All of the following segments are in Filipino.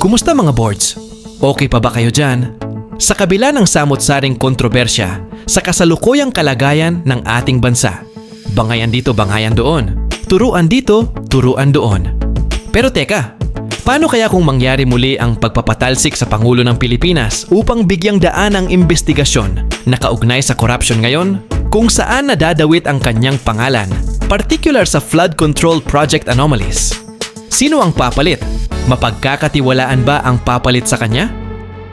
Kumusta mga boards? Okay pa ba kayo dyan? Sa kabila ng samot-saring kontrobersya sa kasalukuyang kalagayan ng ating bansa, bangayan dito, bangayan doon. Turuan dito, turuan doon. Pero teka, paano kaya kung mangyari muli ang pagpapatalsik sa Pangulo ng Pilipinas upang bigyang daan ang investigasyon na kaugnay sa korupsyon ngayon? Kung saan nadadawit ang kanyang pangalan, particular sa flood control project anomalies. Sino ang papalit? Mapagkakatiwalaan ba ang papalit sa kanya?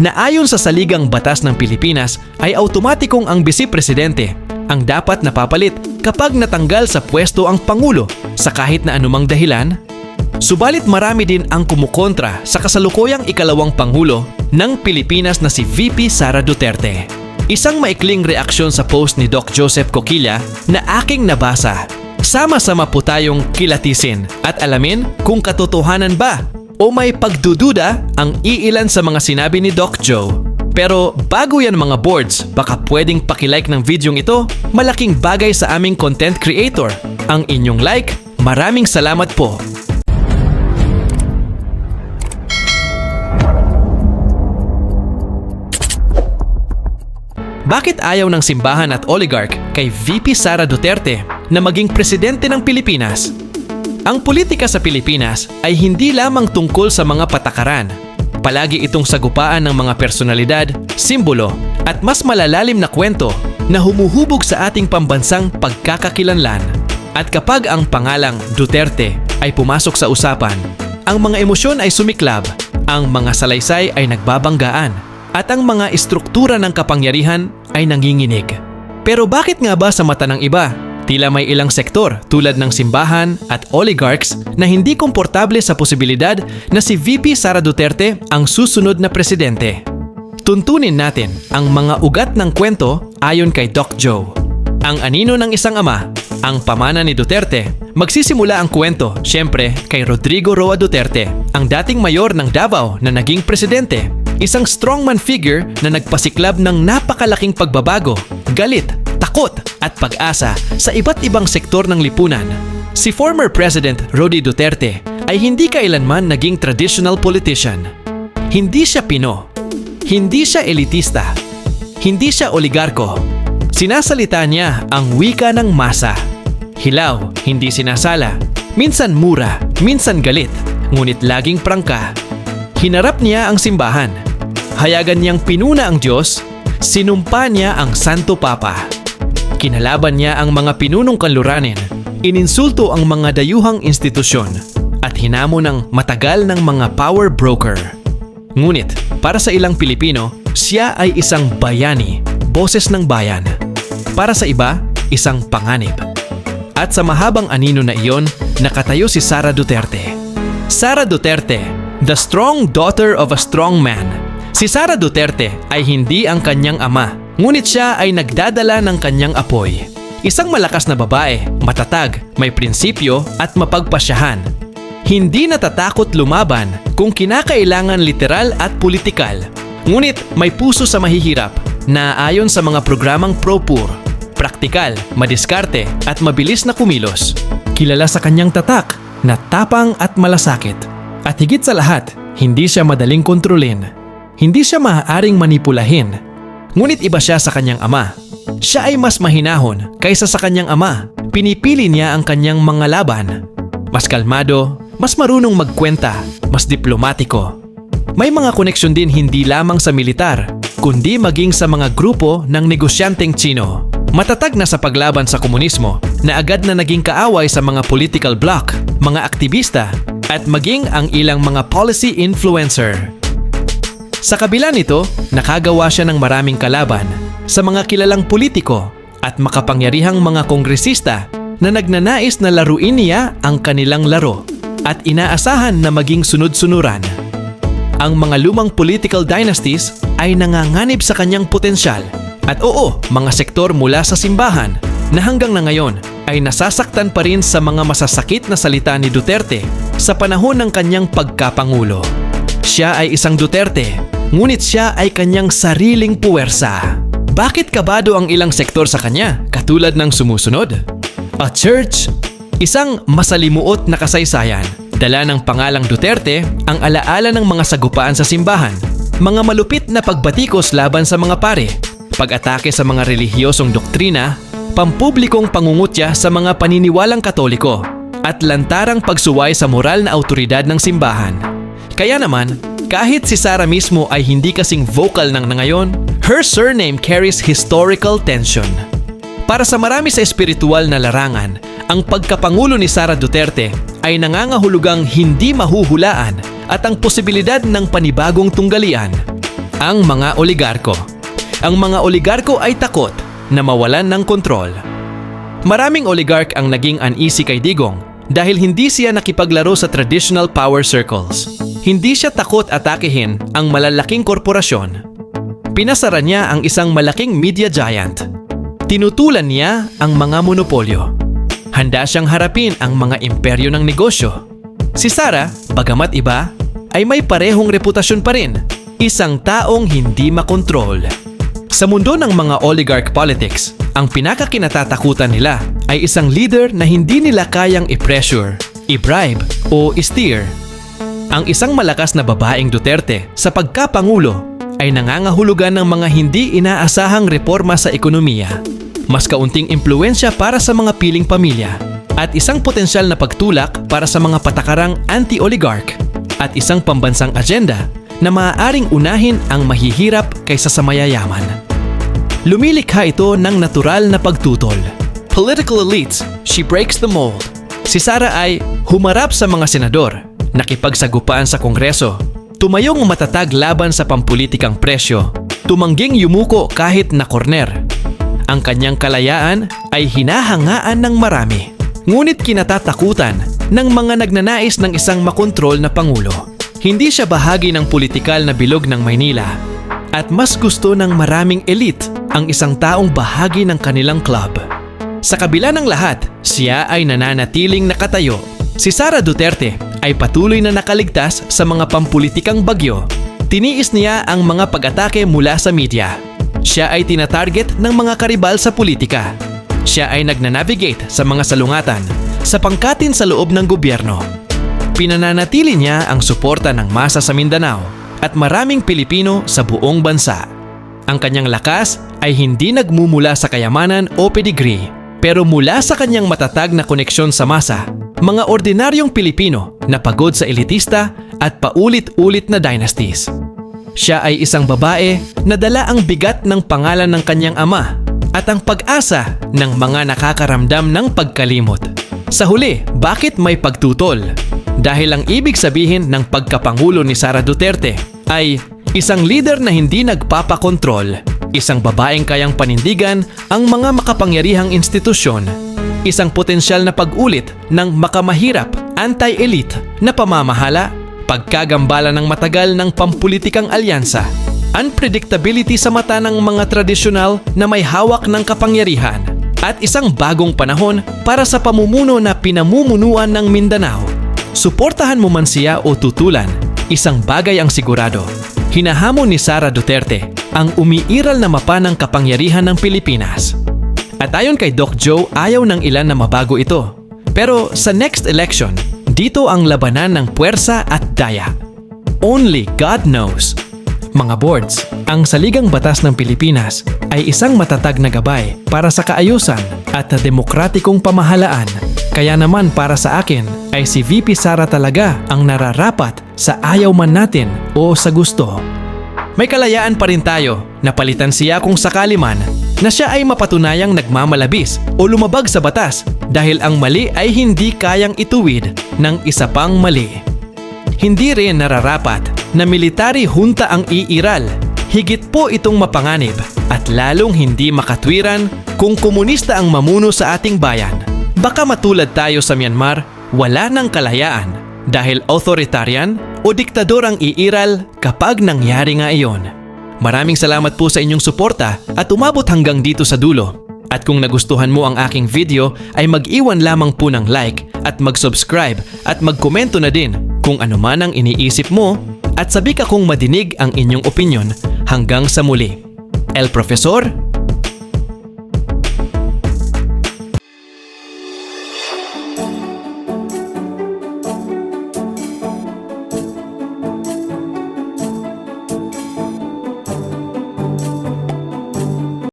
Na ayon sa saligang batas ng Pilipinas ay automatikong ang bisi-presidente ang dapat napapalit kapag natanggal sa pwesto ang Pangulo sa kahit na anumang dahilan? Subalit marami din ang kumukontra sa kasalukuyang ikalawang Pangulo ng Pilipinas na si VP Sara Duterte. Isang maikling reaksyon sa post ni Doc Joseph Coquilla na aking nabasa. Sama-sama po tayong kilatisin at alamin kung katotohanan ba o may pagdududa ang iilan sa mga sinabi ni Doc Joe. Pero bago yan mga boards, baka pwedeng pakilike ng videong ito, malaking bagay sa aming content creator. Ang inyong like, maraming salamat po. Bakit ayaw ng simbahan at oligarch kay VP Sara Duterte na maging presidente ng Pilipinas? Ang politika sa Pilipinas ay hindi lamang tungkol sa mga patakaran. Palagi itong sagupaan ng mga personalidad, simbolo, at mas malalalim na kwento na humuhubog sa ating pambansang pagkakakilanlan. At kapag ang pangalang Duterte ay pumasok sa usapan, ang mga emosyon ay sumiklab, ang mga salaysay ay nagbabanggaan, at ang mga istruktura ng kapangyarihan ay nanginginig. Pero bakit nga ba sa mata ng iba, tila may ilang sektor tulad ng simbahan at oligarchs na hindi komportable sa posibilidad na si VP Sara Duterte ang susunod na presidente? Tuntunin natin ang mga ugat ng kwento ayon kay Doc Joe. Ang anino ng isang ama, ang pamana ni Duterte, magsisimula ang kwento siyempre kay Rodrigo Roa Duterte, ang dating mayor ng Davao na naging presidente Isang strongman figure na nagpasiklab ng napakalaking pagbabago, galit, takot at pag-asa sa iba't ibang sektor ng lipunan. Si former President Rodi Duterte ay hindi kailanman naging traditional politician. Hindi siya Pino. Hindi siya elitista. Hindi siya oligarko. Sinasalita niya ang wika ng masa. Hilaw, hindi sinasala. Minsan mura, minsan galit, ngunit laging prangka. Hinarap niya ang simbahan hayagan niyang pinuna ang Diyos, sinumpa niya ang Santo Papa. Kinalaban niya ang mga pinunong kanluranin, ininsulto ang mga dayuhang institusyon, at hinamo ng matagal ng mga power broker. Ngunit, para sa ilang Pilipino, siya ay isang bayani, boses ng bayan. Para sa iba, isang panganib. At sa mahabang anino na iyon, nakatayo si Sara Duterte. Sara Duterte, the strong daughter of a strong man, Si Sara Duterte ay hindi ang kanyang ama, ngunit siya ay nagdadala ng kanyang apoy. Isang malakas na babae, matatag, may prinsipyo at mapagpasyahan. Hindi natatakot lumaban kung kinakailangan literal at politikal. Ngunit may puso sa mahihirap na ayon sa mga programang pro-poor, praktikal, madiskarte at mabilis na kumilos. Kilala sa kanyang tatak na tapang at malasakit. At higit sa lahat, hindi siya madaling kontrolin hindi siya maaaring manipulahin. Ngunit iba siya sa kanyang ama. Siya ay mas mahinahon kaysa sa kanyang ama. Pinipili niya ang kanyang mga laban. Mas kalmado, mas marunong magkwenta, mas diplomatiko. May mga koneksyon din hindi lamang sa militar, kundi maging sa mga grupo ng negosyanteng Chino. Matatag na sa paglaban sa komunismo na agad na naging kaaway sa mga political bloc, mga aktivista, at maging ang ilang mga policy influencer. Sa kabila nito, nakagawa siya ng maraming kalaban sa mga kilalang politiko at makapangyarihang mga kongresista na nagnanais na laruin niya ang kanilang laro at inaasahan na maging sunod-sunuran. Ang mga lumang political dynasties ay nanganganib sa kanyang potensyal at oo, mga sektor mula sa simbahan na hanggang na ngayon ay nasasaktan pa rin sa mga masasakit na salita ni Duterte sa panahon ng kanyang pagkapangulo. Siya ay isang Duterte, ngunit siya ay kanyang sariling puwersa. Bakit kabado ang ilang sektor sa kanya, katulad ng sumusunod? A church, isang masalimuot na kasaysayan, Dala ng pangalang Duterte ang alaala ng mga sagupaan sa simbahan, mga malupit na pagbatikos laban sa mga pare, pag-atake sa mga relihiyosong doktrina, pampublikong pangungutya sa mga paniniwalang katoliko, at lantarang pagsuway sa moral na autoridad ng simbahan. Kaya naman, kahit si Sara mismo ay hindi kasing vocal ng nangayon, her surname carries historical tension. Para sa marami sa espiritual na larangan, ang pagkapangulo ni Sara Duterte ay nangangahulugang hindi mahuhulaan at ang posibilidad ng panibagong tunggalian. Ang mga oligarko. Ang mga oligarko ay takot na mawalan ng kontrol. Maraming oligarch ang naging uneasy kay Digong dahil hindi siya nakipaglaro sa traditional power circles. Hindi siya takot atakehin ang malalaking korporasyon. Pinasara niya ang isang malaking media giant. Tinutulan niya ang mga monopolyo. Handa siyang harapin ang mga imperyo ng negosyo. Si Sara, bagamat iba, ay may parehong reputasyon pa rin. Isang taong hindi makontrol. Sa mundo ng mga oligarch politics, ang pinakakinatatakutan nila ay isang leader na hindi nila kayang i-pressure, i-bribe o i-steer. Ang isang malakas na babaeng Duterte sa pagkapangulo ay nangangahulugan ng mga hindi inaasahang reforma sa ekonomiya, mas kaunting impluensya para sa mga piling pamilya, at isang potensyal na pagtulak para sa mga patakarang anti-oligarch at isang pambansang agenda na maaaring unahin ang mahihirap kaysa sa mayayaman. Lumilikha ito ng natural na pagtutol. Political elites, she breaks the mold. Si Sara ay humarap sa mga senador, nakipagsagupaan sa kongreso, tumayong matatag laban sa pampulitikang presyo, tumangging yumuko kahit na korner. Ang kanyang kalayaan ay hinahangaan ng marami. Ngunit kinatatakutan ng mga nagnanais ng isang makontrol na pangulo. Hindi siya bahagi ng politikal na bilog ng Maynila at mas gusto ng maraming elite ang isang taong bahagi ng kanilang club. Sa kabila ng lahat, siya ay nananatiling nakatayo. Si Sara Duterte ay patuloy na nakaligtas sa mga pampulitikang bagyo. Tiniis niya ang mga pag-atake mula sa media. Siya ay tinatarget ng mga karibal sa politika. Siya ay nagnanavigate sa mga salungatan, sa pangkatin sa loob ng gobyerno. Pinananatili niya ang suporta ng masa sa Mindanao at maraming Pilipino sa buong bansa. Ang kanyang lakas ay hindi nagmumula sa kayamanan o pedigree, pero mula sa kanyang matatag na koneksyon sa masa, mga ordinaryong Pilipino na pagod sa elitista at paulit-ulit na dynasties. Siya ay isang babae na dala ang bigat ng pangalan ng kanyang ama at ang pag-asa ng mga nakakaramdam ng pagkalimot. Sa huli, bakit may pagtutol? Dahil ang ibig sabihin ng pagkapangulo ni Sara Duterte ay isang leader na hindi nagpapakontrol, isang babaeng kayang panindigan ang mga makapangyarihang institusyon, isang potensyal na pag-ulit ng makamahirap, anti-elite na pamamahala, pagkagambala ng matagal ng pampulitikang alyansa, unpredictability sa mata ng mga tradisyonal na may hawak ng kapangyarihan, at isang bagong panahon para sa pamumuno na pinamumunuan ng Mindanao. Suportahan mo man siya o tutulan, isang bagay ang sigurado. Hinahamon ni Sara Duterte ang umiiral na mapa ng kapangyarihan ng Pilipinas. At ayon kay Doc Joe, ayaw ng ilan na mabago ito. Pero sa next election, dito ang labanan ng puwersa at daya. Only God knows. Mga boards, ang Saligang Batas ng Pilipinas ay isang matatag na gabay para sa kaayusan at demokratikong pamahalaan. Kaya naman para sa akin ay si VP Sara talaga ang nararapat sa ayaw man natin o sa gusto. May kalayaan pa rin tayo na palitan siya kung sakali man na siya ay mapatunayang nagmamalabis o lumabag sa batas dahil ang mali ay hindi kayang ituwid ng isa pang mali. Hindi rin nararapat na military junta ang iiral. Higit po itong mapanganib at lalong hindi makatwiran kung komunista ang mamuno sa ating bayan. Baka matulad tayo sa Myanmar, wala ng kalayaan dahil authoritarian o diktador ang iiral kapag nangyari nga iyon. Maraming salamat po sa inyong suporta at umabot hanggang dito sa dulo. At kung nagustuhan mo ang aking video ay mag-iwan lamang po ng like at mag-subscribe at magkomento na din kung ano man ang iniisip mo at sabi ka kung madinig ang inyong opinyon hanggang sa muli. El Profesor